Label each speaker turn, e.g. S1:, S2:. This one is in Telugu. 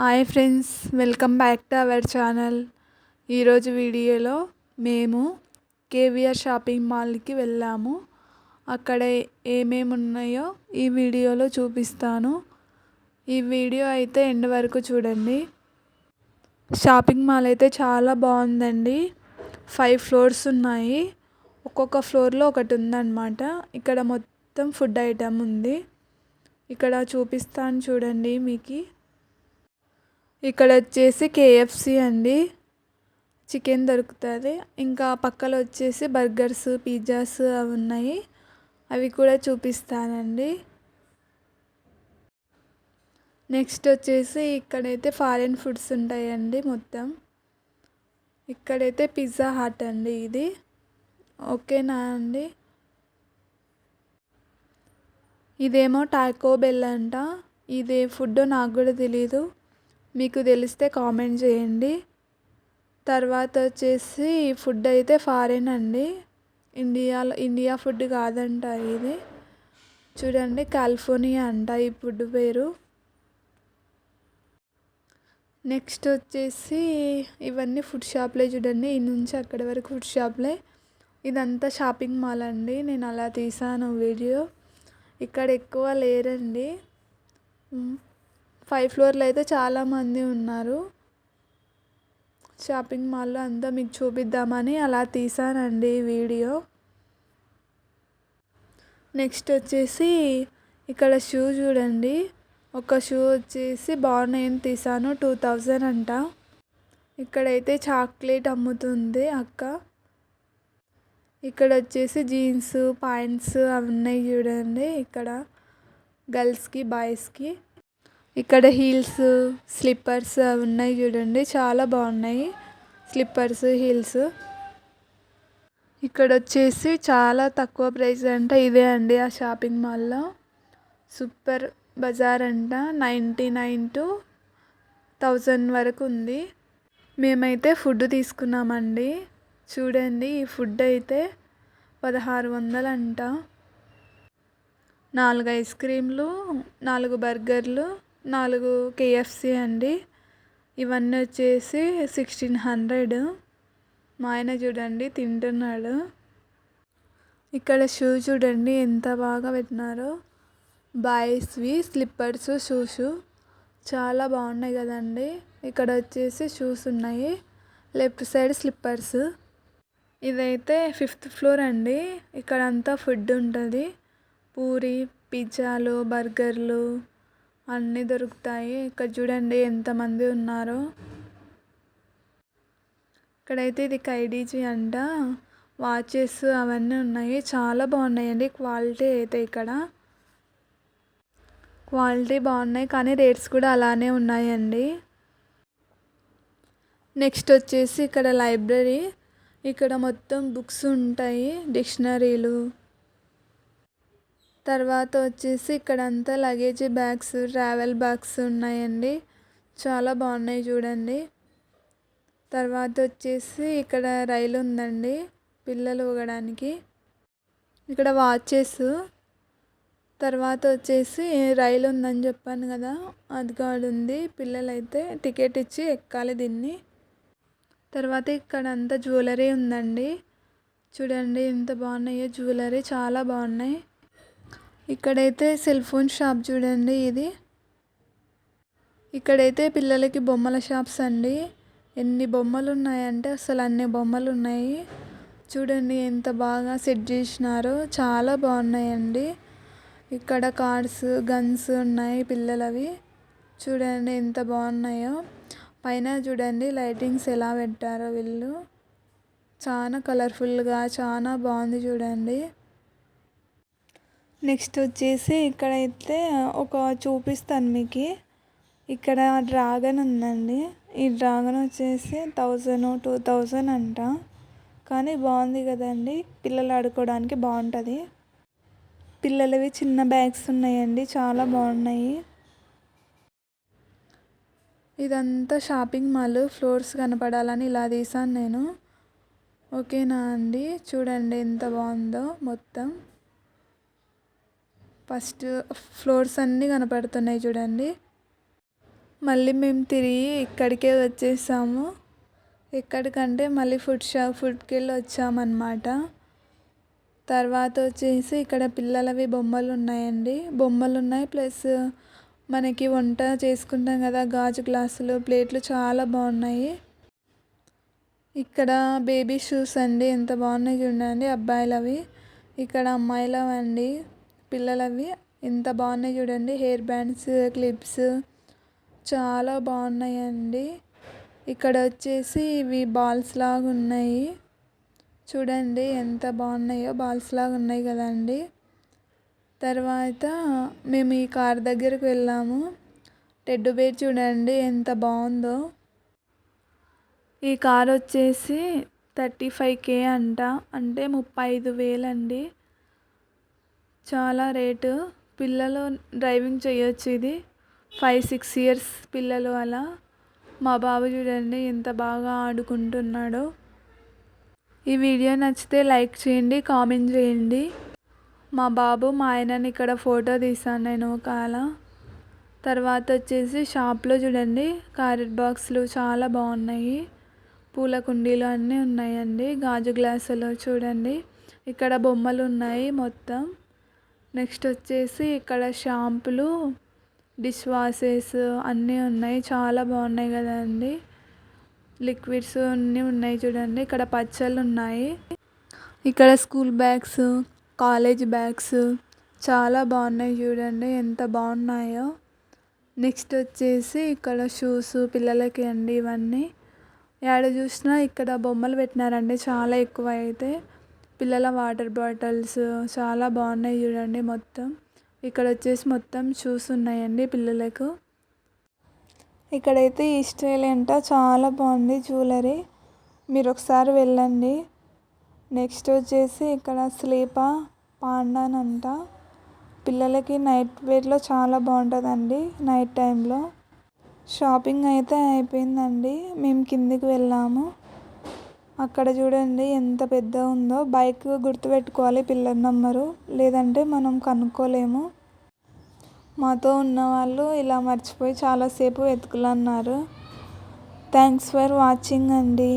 S1: Hi friends welcome back to our channel. ఈరోజు వీడియోలో మేము కేవీఆర్ షాపింగ్ మాల్కి వెళ్ళాము. అక్కడ ఏమేమి ఉన్నాయో ఈ వీడియోలో చూపిస్తాను. ఈ వీడియో అయితే ఎండ్ వరకు చూడండి. షాపింగ్ మాల్ అయితే చాలా బాగుందండి. ఫైవ్ ఫ్లోర్స్ ఉన్నాయి. ఒక్కొక్క ఫ్లోర్లో ఒకటి ఉందన్నమాట. ఇక్కడ మొత్తం ఫుడ్ ఐటమ్ ఉంది. ఇక్కడ చూపిస్తాను చూడండి మీకు. ఇక్కడ వచ్చేసి కేఎఫ్సి అండి. చికెన్ దొరుకుతుంది. ఇంకా పక్కలో వచ్చేసి బర్గర్స్ పిజ్జాస్ అవి ఉన్నాయి. అవి కూడా చూపిస్తానండి. నెక్స్ట్ వచ్చేసి ఇక్కడైతే ఫారిన్ ఫుడ్స్ ఉంటాయండి మొత్తం. ఇక్కడైతే పిజ్జా హాట్ అండి ఇది. ఓకేనా అండి? ఇదేమో టాకో బెల్ అంట. ఇది ఫుడ్ నాకు కూడా తెలీదు. మీకు తెలిస్తే కామెంట్ చేయండి. తర్వాత వచ్చేసి ఫుడ్ అయితే ఫారిన్ అండి. ఇండియాలో ఇండియా ఫుడ్ కాదంట ఇది. చూడండి కాలిఫోర్నియా అంట ఈ ఫుడ్ పేరు. నెక్స్ట్ వచ్చేసి ఇవన్నీ ఫుడ్ షాప్లే చూడండి. ఈ నుంచి అక్కడి వరకు ఫుడ్ షాప్లే. ఇదంతా షాపింగ్ మాల్ అండి. నేను అలా తీసాను వీడియో. ఇక్కడ ఎక్కువ లేరండి. ఫైవ్ ఫ్లోర్లో అయితే చాలామంది ఉన్నారు. షాపింగ్ మాల్లో అంతా మీకు చూపిద్దామని అలా తీసానండి వీడియో. నెక్స్ట్ వచ్చేసి ఇక్కడ షూ చూడండి. ఒక షూ వచ్చేసి బాగున్నాయని తీసాను టూ థౌజండ్ అంట. ఇక్కడైతే చాక్లెట్ అమ్ముతుంది అక్క. ఇక్కడ వచ్చేసి జీన్స్ పాయింట్స్ అవి ఉన్నాయి చూడండి. ఇక్కడ గర్ల్స్కి బాయ్స్కి. ఇక్కడ హీల్స్ స్లిప్పర్స్ అవి ఉన్నాయి చూడండి. చాలా బాగున్నాయి. Slippers heels. ఇక్కడ వచ్చేసి చాలా తక్కువ ప్రైస్ అంట. ఇదే అండి ఆ షాపింగ్ మాల్లో. సూపర్ బజార్ అంట. నైంటీ నైన్ టు థౌజండ్ వరకు ఉంది. మేమైతే ఫుడ్ తీసుకున్నామండి. చూడండి ఈ ఫుడ్ అయితే పదహారు వందలంట నాలుగు ఐస్ క్రీమ్లు నాలుగు బర్గర్లు నాలుగు కేఎఫ్సి అండి. ఇవన్నీ వచ్చేసి సిక్స్టీన్ హండ్రెడ్. మా ఆయన చూడండి తింటున్నాడు. ఇక్కడ షూ చూడండి ఎంత బాగా పెట్టినారో. బాయ్స్వి స్లిప్పర్స్ షూస్. చాలా బాగున్నాయి కదండి. ఇక్కడ వచ్చేసి షూస్ ఉన్నాయి. Left side slippers. ఇదైతే ఫిఫ్త్ ఫ్లోర్ అండి. ఇక్కడ అంతా ఫుడ్ ఉంటుంది. పూరి పిజ్జాలు బర్గర్లు. అన్నీ దొరుకుతాయి. ఇక్కడ చూడండి ఎంతమంది ఉన్నారో. ఇక్కడైతే ఇది కైడీజీ అంట. వాచెస్ అవన్నీ ఉన్నాయి. చాలా బాగున్నాయండి. క్వాలిటీ అయితే ఇక్కడ. క్వాలిటీ బాగున్నాయి కానీ రేట్స్ కూడా అలానే ఉన్నాయండి. నెక్స్ట్ వచ్చేసి ఇక్కడ లైబ్రరీ. ఇక్కడ మొత్తం బుక్స్ ఉంటాయి డిక్షనరీలు. తర్వాత వచ్చేసి ఇక్కడ అంతా లగేజ్ బ్యాగ్స్ ట్రావెల్ బ్యాగ్స్ ఉన్నాయండి. చాలా బాగున్నాయి చూడండి. తర్వాత వచ్చేసి ఇక్కడ రైలు ఉందండి పిల్లలు ఊగడానికి. ఇక్కడ వాచెస్. తర్వాత వచ్చేసి రైలు ఉందని చెప్పాను కదా అది కాడు ఉంది. పిల్లలైతే టికెట్ ఇచ్చి ఎక్కాలి దీన్ని. తర్వాత ఇక్కడ అంతా జ్యువెలరీ ఉందండి. చూడండి ఎంత బాగున్నాయో జ్యువెలరీ చాలా బాగున్నాయి. ఇక్కడైతే సెల్ ఫోన్ షాప్ చూడండి ఇది. ఇక్కడైతే పిల్లలకి బొమ్మల షాప్స్ అండి. ఎన్ని బొమ్మలు ఉన్నాయంటే అసలు అన్ని బొమ్మలు ఉన్నాయి చూడండి ఎంత బాగా సెట్ చేసినారో. చాలా బాగున్నాయండి. ఇక్కడ కార్స్ గన్స్ ఉన్నాయి పిల్లలవి. చూడండి ఎంత బాగున్నాయో. పైన చూడండి లైటింగ్స్ ఎలా పెట్టారో వీళ్ళు. చాలా కలర్ఫుల్గా చాలా బాగుంది చూడండి. నెక్స్ట్ వచ్చేసి ఇక్కడైతే ఒక చూపిస్తాను మీకు. ఇక్కడ డ్రాగన్ ఉందండి. ఈ డ్రాగన్ వచ్చేసి థౌజండ్ టూ థౌజండ్ అంట. కానీ బాగుంది కదండి. పిల్లలు ఆడుకోవడానికి బాగుంటుంది. పిల్లలవి చిన్న బ్యాగ్స్ ఉన్నాయండి. చాలా బాగున్నాయి. ఇదంతా షాపింగ్ మాల్. ఫ్లోర్స్ కనపడాలని ఇలా తీసాను నేను. ఓకేనా అండి? చూడండి ఎంత బాగుందో మొత్తం. ఫస్ట్ ఫ్లోర్స్ అన్నీ కనపడుతున్నాయి చూడండి. మళ్ళీ మేము తిరిగి ఇక్కడికే వచ్చేసాము. ఎక్కడికంటే మళ్ళీ ఫుడ్ షాప్ ఫుడ్కి వెళ్ళి వచ్చామన్నమాట. తర్వాత వచ్చేసి ఇక్కడ పిల్లలవి బొమ్మలు ఉన్నాయండి. బొమ్మలు ఉన్నాయి ప్లస్ మనకి వంట చేసుకుంటాం కదా గాజు గ్లాసులు ప్లేట్లు చాలా బాగున్నాయి. ఇక్కడ బేబీ షూస్ అండి ఎంత బాగున్నాయి చూడండి అబ్బాయిలవి. ఇక్కడ అమ్మాయిలవి అండి పిల్లలవి ఎంత బాగున్నాయి చూడండి. హెయిర్ బ్యాండ్స్ క్లిప్స్ చాలా బాగున్నాయండి. ఇక్కడ వచ్చేసి ఇవి బాల్స్ లాగా ఉన్నాయి. చూడండి ఎంత బాగున్నాయో బాల్స్ లాగా ఉన్నాయి కదండి. తర్వాత మేము ఈ కార్ దగ్గరకు వెళ్ళాము. టెడ్డు బేర్ చూడండి ఎంత బాగుందో. ఈ కార్ వచ్చేసి థర్టీ ఫైవ్ కే అంట. అంటే ముప్పై ఐదు వేలండి. చాలా రేటు. పిల్లలు డ్రైవింగ్ చేయొచ్చు ఇది. ఫైవ్ సిక్స్ ఇయర్స్ పిల్లలు అలా. మా బాబు చూడండి ఎంత బాగా ఆడుకుంటున్నాడో. ఈ వీడియో నచ్చితే లైక్ చేయండి కామెంట్ చేయండి. మా బాబు మా ఆయనని ఇక్కడ ఫోటో తీసాను నేను కాల తర్వాత వచ్చేసి షాప్లో చూడండి. క్యారెట్ బాక్స్లు చాలా బాగున్నాయి. పూల కుండీలు అన్నీ ఉన్నాయండి. గాజు గ్లాసులు చూడండి. ఇక్కడ బొమ్మలు ఉన్నాయి మొత్తం. నెక్స్ట్ వచ్చేసి ఇక్కడ షాంపులు డిష్ వాషెస్ అన్నీ ఉన్నాయి. చాలా బాగున్నాయి కదండి. లిక్విడ్స్ అన్నీ ఉన్నాయి చూడండి. ఇక్కడ పచ్చళ్ళు ఉన్నాయి. ఇక్కడ స్కూల్ బ్యాగ్స్ కాలేజ్ బ్యాగ్స్ చాలా బాగున్నాయి చూడండి. ఎంత బాగున్నాయో. నెక్స్ట్ వచ్చేసి ఇక్కడ షూస్ పిల్లలకి అండి ఇవన్నీ. ఎక్కడ చూసినా ఇక్కడ బొమ్మలు పెట్టినారండి. చాలా ఎక్కువ అయితే పిల్లల వాటర్ బాటిల్స్ చాలా బాగున్నాయి చూడండి మొత్తం. ఇక్కడ వచ్చేసి మొత్తం షూస్ ఉన్నాయండి పిల్లలకు. ఇక్కడైతే ఈ స్టైల్ అంట చాలా బాగుంది జ్యువెలరీ. మీరు ఒకసారి వెళ్ళండి. నెక్స్ట్ వచ్చేసి ఇక్కడ స్లీపా పాండాన్ అంట. పిల్లలకి నైట్ వేర్లో చాలా బాగుంటుందండి నైట్ టైంలో. షాపింగ్ అయితే అయిపోయిందండి. మేము కిందికి వెళ్ళాము. అక్కడ చూడండి ఎంత పెద్ద ఉందో. బైక్ గుర్తుపెట్టుకోవాలి పిల్లర్ నెంబరు లేదంటే మనం కనుక్కోలేము. మాతో ఉన్న వాళ్ళు ఇలా మర్చిపోయి చాలాసేపు వెతుకులన్నారు. థ్యాంక్స్ ఫర్ వాచింగ్ అండి.